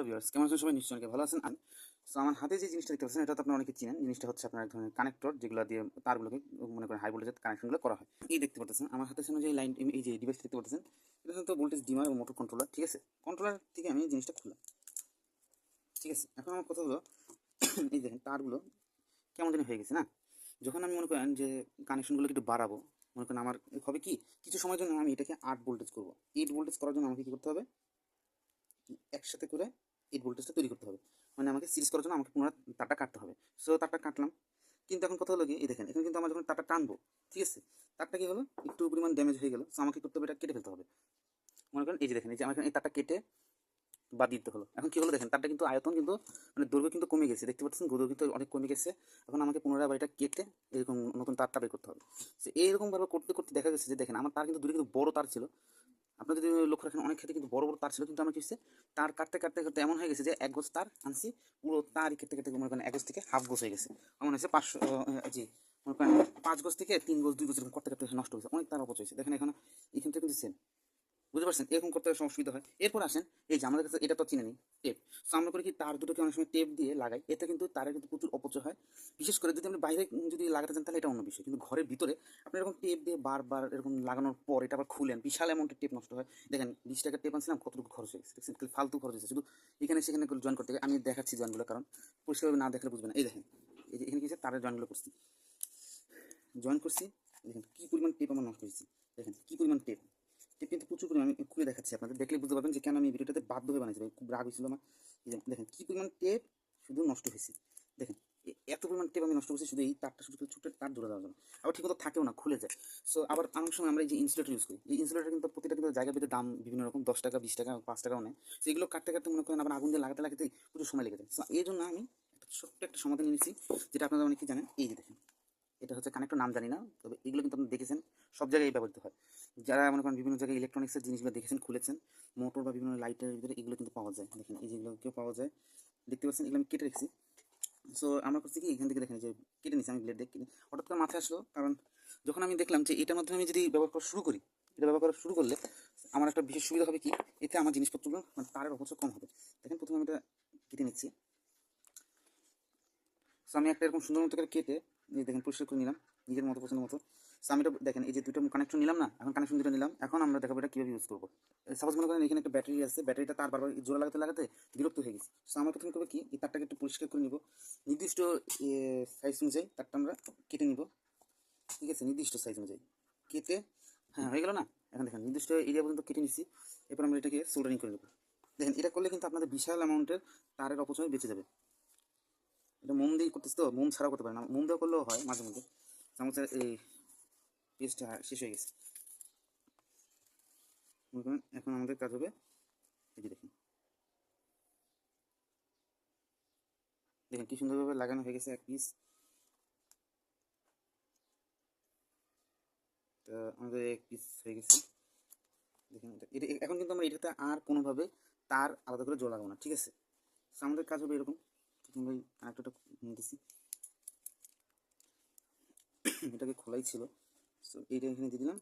Hello viewers, কেমন আছেন সবাই? নিশ্চয়ই ভালো আছেন। সো আমার হাতে যে জিনিসটা দেখতে পাচ্ছেন, এটা তো আপনারা অনেকে চিনেন। জিনিসটা হচ্ছে আপনার এক ধরনের কানেক্টর যেগুলো দিয়ে তারগুলোকে মনে করেন হাই ভোল্টেজের কানেকশনগুলো করা হয়। এই দেখতে পাচ্ছেন আমার হাতের সামনে যে লাইন এই যে ডিভাইস দেখতে পাচ্ছেন এটা হচ্ছে ভোল্টেজ ডিমার এবং মোটর কন্ট্রোলার ঠিক আছে? কন্ট্রোলার থেকে আমি জিনিসটা খুললাম। ঠিক আছে, এখন আমার কথা হলো, এই দেখেন, তারগুলো কেমন জানি হয়ে গেছে, না? যখন আমি মনে করেন যে কানেকশনগুলো একটু বাড়াবো, মনে করেন আমার হবে কি, কিছু সময়ের জন্য আমি এটাকে আট ভোল্টেজ করব। এইট ভোল্টেজ করার জন্য আমাকে কী করতে হবে? একসাথে করে এইট ভোল্টেজটা তৈরি করতে হবে। মানে আমাকে সিরিজ করার জন্য আমাকে পুনরায় তারটা কাটতে হবে। সো তারটা কাটলাম। কিন্তু এখন কথা হলো কি, এই দেখেন, এখন কিন্তু আমার যখন তারটা টানবো, ঠিক আছে? তারটা কি হলো? একটু পরিমাণ ড্যামেজ হয়ে গেলো। সো আমাকে করতে হবে? এটা কেটে ফেলতে হবে। মনে করেন, এই যে দেখেন, এই যে এখানে এই তারটা কেটে বাদ দিতে হলো। এখন কি হলো দেখেন, তারটা কিন্তু আয়তন কিন্তু মানে দৈর্ঘ্য কিন্তু কমে গেছে। দেখতে পাচ্ছেন, দৈর্ঘ্য কিন্তু অনেক কমে গেছে। এখন আমাকে পুনরায় আবার এটা কেটে এরকম নতুন তারটা বের করতে হবে। সে এইরকমভাবে করতে করতে দেখা গেছে যে দেখেন, আমার তার কিন্তু দূরে কিন্তু বড় তার ছিল। আপনার যদি লক্ষ্য রাখেন, অনেক ক্ষেত্রে কিন্তু বড় বড় তার ছিল, কিন্তু আমার কি হচ্ছে তার কাটতে কাটতে কাটতে এমন হয়ে গেছে যে এক গোছ তার আনছি, পুরো তারই কেটে কেটে মনে করেন এক গোছ থেকে হাফ গোছ হয়ে গেছে। আমার হচ্ছে পাঁচশো জি, মনে করেন পাঁচ গোছ থেকে তিন গোছ, দুই গোছ এরকম করতে করতে নষ্ট হয়েছে অনেক তার অপচয় হয়েছে। দেখেন এখন এখান থেকে কিন্তু সেম বুঝতে পারছেন? এরকম করতে অসুবিধা হয়। এরপর আসেন, এই যে আমাদের কাছে এটা তো চিনে নিই, টেপ। সো আমরা করি কি, তার দুটোকে অনেক সময় টেপ দিয়ে লাগাই। এতে কিন্তু তারের কিন্তু প্রচুর অপচয় হয়। বিশেষ করে যদি আপনি বাইরে যদি লাগাতে চান, তাহলে এটা অন্য বিষয়। কিন্তু ঘরের ভিতরে আপনি এরকম টেপ দিয়ে বারবার এরকম লাগানোর পর এটা আবার খুলেন, বিশাল অ্যামাউন্টের টেপ নষ্ট হয়। দেখেন, বিশ টাকার টেপ আনছিলাম, কতটুকু খরচ হয়ে গেছে? দেখছেন ফালতু খরচ হয়েছে। শুধু এখানে সেখানে জয়েন করতে আমি দেখাচ্ছি জয়েনগুলো কারণ পরিষ্কারভাবে না দেখলে বুঝবেন এই দেখেন, এই যে এখানে কি তারের জয়েনগুলো করছি। জয়েন করছি, দেখেন, কী পরিমাণ টেপ আমার নষ্ট হয়েছে। দেখেন, কী পরিমাণ টেপ। টেপ কিন্তু প্রচুর পরিমাণ আমি খুলে দেখাচ্ছি আপনাদের। দেখলে বুঝতে পারবেন যে কেন আমি ভিডিওটাতে বাধ্য হয়ে বানাইছি খুব রাগ হয়েছিল আমার। দেখেন, কী পরিমাণ টেপ শুধু নষ্ট হয়েছে। দেখেন এত পরিমাণ টেপ আমি নষ্ট করছি শুধু এই তারটা শুধু ছোটো তার জোড়া দেওয়ার জন্য। আবার ঠিক মতো থাকেও না, খুলে যায়। সো আবার অনেক সময় আমরা যে ইনসুলেটর ইউজ করি। এই ইনসুলেটর কিন্তু প্রতিটা কিন্তু জায়গা পেতে দাম বিভিন্ন রকম, দশ টাকা, বিশ টাকা, পাঁচ টাকাও নেয়। তো এগুলো কাটতে কাটতে মনে করেন আবার আগুন দিয়ে লাগাতে লাগাতে প্রচুর সময় লেগে যায়। সো এই জন্য আমি একটা ছোট্ট একটা সমাধান নিয়েছি যেটা আপনারা অনেকে জানেন। এই যে দেখেন এটা হচ্ছে কানেক্টর নাম জানি না, তবে এগুলো কিন্তু আপনি দেখেছেন, সব জায়গায় ব্যবহৃত হয়। যারা মনে করেন বিভিন্ন জায়গায় ইলেকট্রনিক্সের জিনিসগুলো দেখেছেন, খুলেছেন মোটর বা বিভিন্ন লাইটের ভিতরে এগুলো কিন্তু পাওয়া যায়। দেখেন, এই যেগুলোকেও পাওয়া যায়। দেখতে পাচ্ছেন, এগুলো আমি কেটে রেখেছি। সো আমরা করছি কি, এখান থেকে দেখেন যে কেটে নিচ্ছি আমি ব্লেড কেটে হঠাৎ করে মাথায় আসলো, কারণ যখন আমি দেখলাম যে এটার মাধ্যমে আমি যদি ব্যবহার করা শুরু করি, এটা ব্যবহার করা শুরু করলে আমার একটা বিশেষ সুবিধা হবে কি, এতে আমার জিনিসপত্রগুলো মানে তারের অপচয় কম হবে। দেখেন, প্রথমে আমি এটা কেটে নিচ্ছি। সো আমি একটা এরকম সুন্দর মতো করে কেটে এই দেখেন পরিষ্কার করে নিলাম, নিজের মতো পছন্দ মতো। আমি এটা দেখেন, এই যে দুটো কানেকশন নিলাম না, এখন কানেকশন দুটো নিলাম, এখন আমরা দেখাবো এটা কীভাবে ইউজ করব। সাপোজ মনে করেন এখানে একটা ব্যাটারি আছে ব্যাটারিটা তার বারবার জোড়া লাগাতে লাগাতে বিরক্ত হয়ে গেছে। সো আমরা প্রথমে করব কি, এই তারটাকে একটু পরিষ্কার করে নিব। নির্দিষ্ট সাইজ অনুযায়ী তারটা আমরা কেটে নিব। ঠিক আছে, নির্দিষ্ট সাইজ অনুযায়ী। কেটে হ্যাঁ হয়ে গেল না? এখন দেখেন, নির্দিষ্ট এরিয়া পর্যন্ত কেটে নিচ্ছি এরপর আমরা এটাকে সোল্ডারিং করে নেব। দেখেন, এটা করলে কিন্তু আপনাদের বিশাল অ্যামাউন্টের তারের অপচয় বেঁচে যাবে। এটা মোম দিয়ে করতেছি তো, মোম ছাড়াও করতে পারেন না। মোম দেওয়া করলেও হয় মাঝে মধ্যে। চামচের এই পেস্টটা শেষ হয়ে গেছে। এখন আমাদের কাজ হবে এই যে দেখুন। দেখেন কি সুন্দরভাবে লাগানো হয়ে গেছে এক পিস আমাদের এক পিস হয়ে গেছে। দেখেন এটা এখন কিন্তু আমরা এটাতে আর কোনোভাবে তার আলাদা করে লাগাবো না, ঠিক আছে? আমাদের কাজ হবে এরকম। প্রথমে কানেক্টরটা নিতেছি এটাকে খোলাই ছিল। সো এইটা এখানে দিয়ে দিলাম।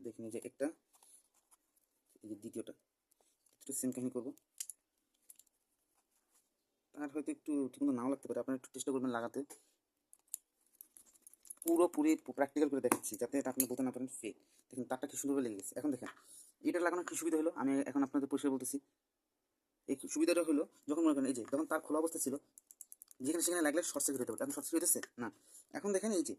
দেখুন যে একটা, এই যে দ্বিতীয়টা। দ্বিতীয়টা সেম কাহিনী করব। তার হয়তো একটু ঠিকমতো নাও লাগতে পারে। আপনারা একটু চেষ্টা করবেন লাগাতে। পুরোপুরি প্র্যাকটিক্যাল করে দেখাচ্ছি, যাতে এটা আপনি বলতে না পারেন ফেক দেখুন, তারটা কি সুন্দরভাবে লেগে গেছে। এখন দেখেন এটা লাগানোর কি সুবিধা হলো? আমি এখন আপনাদের পরিষ্কার বলতেছি। এই সুবিধাটা হলো, যখন মনে করেন এই যে, যখন তার খোলা অবস্থা ছিল, যেখানে সেখানে লাগলে শর্ট সার্কিট হতে পারে। এখন শর্ট সার্কিট হতেছে না। এখন দেখেন এই যে,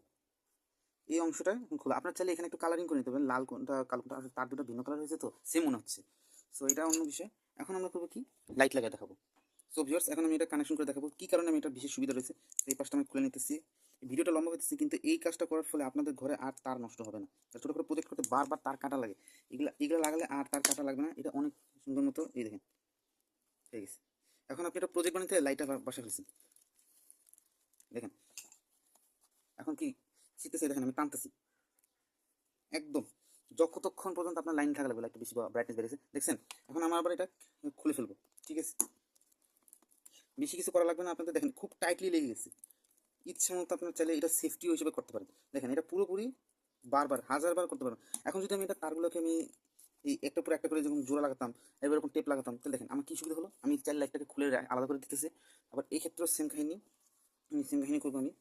এই অংশটা খোলা। আপনার চাইলে এখানে একটু কালারিং করে নিতে পারেন। লাল কোনটা, কালো কোনটা তার দুটো ভিন্ন কালার হয়েছে তো সেম মনে হচ্ছে। সো এটা অন্য বিষয়। এখন আমরা করব কি? লাইট লাগিয়ে দেখাবো। সো ভিউয়ার্স এখন আমি এটা কানেকশন করে দেখাবো। কী কারণে আমি এটা বিশেষ সুবিধা রয়েছে? এই পাশটা আমি খুলে নিতেছি। ভিডিওটা লম্বা হতেছে কিন্তু এই কাজটা করার ফলে আপনাদের ঘরে আর তার নষ্ট হবে না। ছোটো করে প্রজেক্ট করতে বারবার তার কাটা লাগে। এগুলা, এগুলো লাগালে আর তার কাটা লাগবে না। এটা অনেক সুন্দর মতো, এই দেখেন হয়ে গেছে। এখন আপনি এটা প্রজেক্ট বানাতে লাইটটা বাসা ফেলছেন। দেখেন, এখন কি শীতেছে দেখেন, আমি টানতেছি। একদম, যতক্ষণ পর্যন্ত আপনার লাইন থাকা লাগবে একটু বেশি ব্রাইটনেস বেড়েছে। দেখছেন, এখন আমার আবার এটা খুলে ফেলব। ঠিক আছে? বেশি কিছু করা লাগবে না আপনাদের। দেখেন, খুব টাইটলি লেগে গেছে। ইচ্ছে মতো আপনার চাইলে এটা সেফটিও হিসেবে করতে পারেন। দেখেন, এটা পুরোপুরি বারবার, হাজারবার করতে পারবেন। এখন যদি আমি এটা তারগুলোকে আমি এই একটা পরে একটা করে যখন জোড়া লাগাতাম, এবার এরকম টেপ লাগাতাম, তাহলে দেখেন, আমার কী সুবিধা হলো? আমি চার লাইটটাকে খুলে আলাদা করে দিতেছে। আবার এই ক্ষেত্রেও সেম কাহিনী। আমি সেম কাহিনী করব আমি।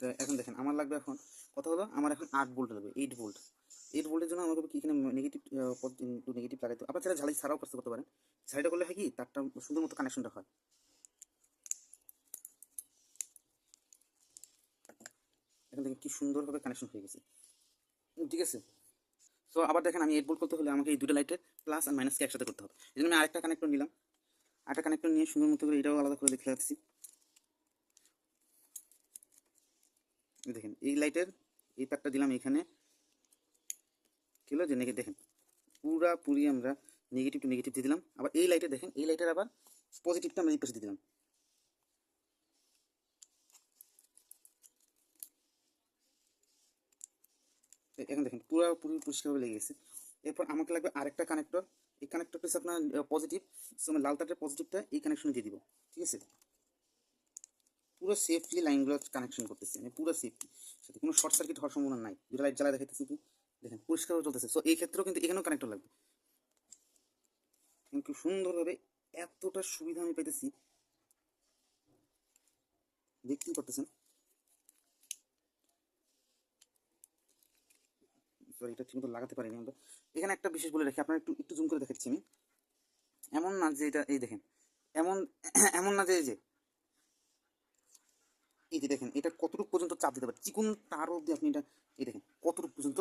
তো এখন দেখেন, আমার লাগবে এখন কত হলো, আমার এখন আট বোল্ট লাগবে এইট ভোল্ট এইট ভোল্টের জন্য আমাকে কি এখানে নেগেটিভ একটু নেগেটিভ লাগাইতে আবার চাইলে ঝালাই ছাড়াও কাজ করতে পারেন। ঝাড়িটা করলে হয় কি? তারটা সুন্দর মতো কানেকশনটা হয়। এখন দেখেন কি সুন্দরভাবে কানেকশন হয়ে গেছে। ঠিক আছে? সো আবার দেখেন আমি এইট ভোল্ট করতে হলে আমাকে এই দুটো লাইটের প্লাস আর মাইনাসকে একসাথে করতে হবে। এই জন্য আমি আরেকটা কানেক্টর নিলাম। আরেকটা কানেক্টর নিয়ে সুন্দর মতো করে এটাও আলাদা করে দেখে রাখছি। দেখেন, এই লাইটের এই তারটা দিলাম এখানে। কি যে নেগে দেখেন পুরাপুরি আমরা নেগেটিভ টু নেগেটিভ দিয়ে দিলাম। আবার এই লাইটে দেখেন, এই লাইটের আবার পজিটিভটা আমরা এই পাশে দিয়ে দিলাম। এখন দেখেন পুরোপুরি পরিষ্কারভাবে লেগে গেছে। এরপর আমাকে লাগবে আরেকটা কানেক্টর এই কানেক্টরটা হচ্ছে আপনার পজিটিভ সো আমি লাল তারের পজিটিভটা এই কানেকশনে দিয়ে দিব, ঠিক আছে? পুরো সেফলি লাইনগুলো কানেকশন করতেছি আমি, পুরো সেফলি সাথে কোনো শর্ট সার্কিট হওয়ার সম্ভাবনা নাই। দুটো লাইট জ্বালা দেখাইতেছি কি? দেখেন, পরিষ্কারভাবে চলতেছে। সো এই ক্ষেত্রেও কিন্তু এখানেও কানেক্টর লাগবে। কিন্তু সুন্দরভাবে এতটা সুবিধা আমি পাইতেছি। দেখতেই করতেছেন সরি এটা ঠিকমতো লাগাতে পারিনি আমরা। এখানে একটা বিশেষ বলে রাখি, আপনার একটু একটু জুম করে দেখাচ্ছি আমি। এমন না যে এটা, এই দেখেন, এমন এমন না যে এই যে এই যে দেখেন, এটা কতটুকু পর্যন্ত চাপ দিতে পারে? চিকুন তার অবধি আপনি এটা, এই দেখেন, কতটুকু পর্যন্ত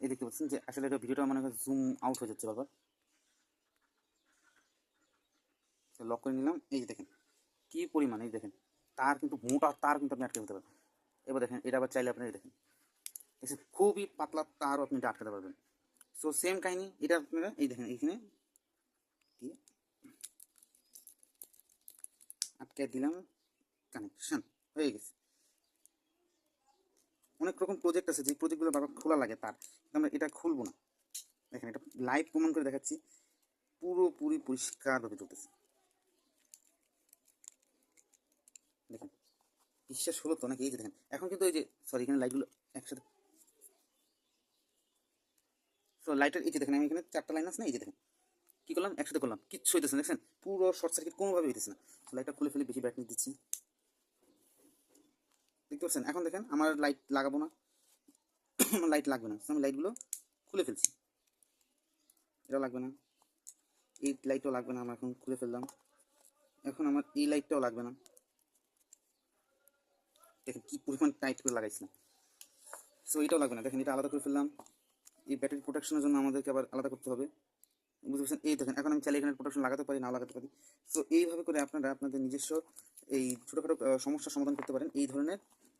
এই দেখতে পাচ্ছেন যে আসলে এটা ভিডিওটা মানে জুম আউট হয়ে যাচ্ছে বারবার লক করে নিলাম, এই যে দেখেন, কি পরিমাণ, এই দেখেন, তার কিন্তু মোটা, তার কিন্তু আপনি আটকে দিতে পারবেন। এবার দেখেন, এটা আবার চাইলে আপনি দেখেন, এসে খুবই পাতলা তারও আপনি এটা আটকাতে পারবেন। সো সেম কাহিনি, এটা আপনারা, এই দেখেন, এইখানে দিয়ে আটকে দিলাম কানেকশন হয়ে গেছে। অনেক রকম প্রজেক্ট আছে, যে প্রজেক্টগুলো বারবার খোলা লাগে তার। আমরা এটা খুলবো না। দেখেন এটা লাইভ প্রমাণ করে দেখাচ্ছি। পুরোপুরি পরিষ্কারভাবে চলতেছে। দেখেন, বিশ্বাস হলো তো নাকি? এই যে দেখেন, এখন কিন্তু এই যে সরি এখানে লাইটগুলো একসাথে তো লাইটের এই যে দেখেন, আমি এখানে চারটা লাইন আছে না? এই যে দেখেন, কী করলাম? একসাথে করলাম। কিচ্ছু হইতেছে না, দেখছেন? পুরো শর্ট সার্কিট কোনোভাবে হইতেছে না। তো লাইটটা খুলে ফেলে বেশি ব্যাটারি দিচ্ছি। দেখতে পাচ্ছেন? এখন দেখেন, আমার লাইট লাগাবো না। আমার লাইট লাগবে না। আমি লাইটগুলো খুলে ফেলছি। এটা লাগবে না। এই লাইটও লাগবে না, আমার এখন খুলে ফেললাম। এখন আমার এই লাইটটাও লাগবে না। দেখেন কি পরিমাণ টাইট করে লাগাইছিলাম। সো এটাও লাগবে না। দেখেন এটা আলাদা করে ফেললাম। এই ব্যাটারি প্রোটেকশনের জন্য আমাদেরকে আবার আলাদা করতে হবে। বুঝতে পারছেন? এই দেখেন, এখন আমি চাইলে এখানে প্রোটেকশন লাগাতে পারি না লাগাতে পারি। সো এইভাবে করে আপনারা আপনাদের নিজস্ব এই ছোটোখাটো সমস্যার সমাধান করতে পারেন। এই ধরনের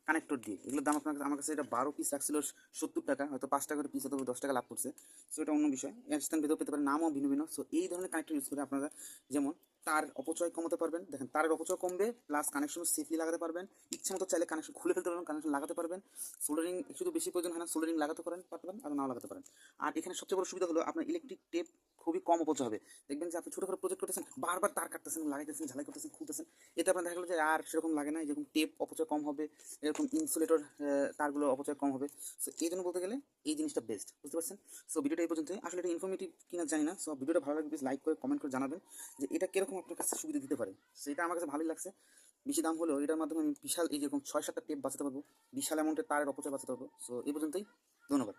কানেক্টর দিয়ে এগুলোর দাম আপনার আমার কাছে এটা বারো পিস রাখছিল সত্তর টাকা, হয়তো পাঁচ টাকা করে পিস অথবা দশ টাকা লাভ করছে। সো এটা অন্য বিষয়। এর স্থান ভেতর পেতে পারেন, নামও ভিন্ন ভিন্ন। সো এই ধরনের কানেক্টর ইউজ করে আপনারা যেমন তার অপচয় কমাতে পারবেন। দেখেন তারের অপচয় কমবে প্লাস কানেকশন সেফলি লাগাতে পারবেন। ইচ্ছে মতো চাইলে কানেকশন খুলে ফেলতে পারবেন কানেকশন লাগাতে পারবেন। সোল্ডারিং শুধু বেশি প্রয়োজন হয় না সোল্ডারিং লাগাতে পারেন পারবেন আর নাও লাগাতে পারেন। আর এখানে সবচেয়ে বড় সুবিধা হলো আপনার ইলেকট্রিক টেপ খুবই কম অপচয় হবে। দেখবেন যে আপনি ছোটো ছোটোখাটো প্রজেক্ট করতেছেন, বারবার তার কাটতেছেন, লাগাইতেছেন, ঝালাই করতেছেন, খুলতেছেন। এতে আপনার দেখা গেলো যে আর সেরকম লাগে না যেরকম টেপ অপচয় কম হবে, এরকম ইনসুলেটর তারগুলো অপচয় কম হবে। সো এই জন্য বলতে গেলে এই জিনিসটা বেস্ট বুঝতে পারছেন? সো ভিডিওটা এই পর্যন্ত আসলে এটা ইনফরমেটিভ কিনা জানি না। সো ভিডিওটা ভালো লাগবে লাইক করে কমেন্ট করে জানাবেন যে এটা কীরকম আপনার কাছে সুবিধা দিতে পারে। সেটা আমার কাছে ভালোই লাগছে। বেশি দাম হলেও এটার মাধ্যমে আমি বিশাল এই যেরকম ছয় সাতটা টেপ বাঁচাতে পারব, বিশাল অ্যামাউন্টের তারের অপচয় বাঁচাতে পারব। সো এই পর্যন্তই। ধন্যবাদ।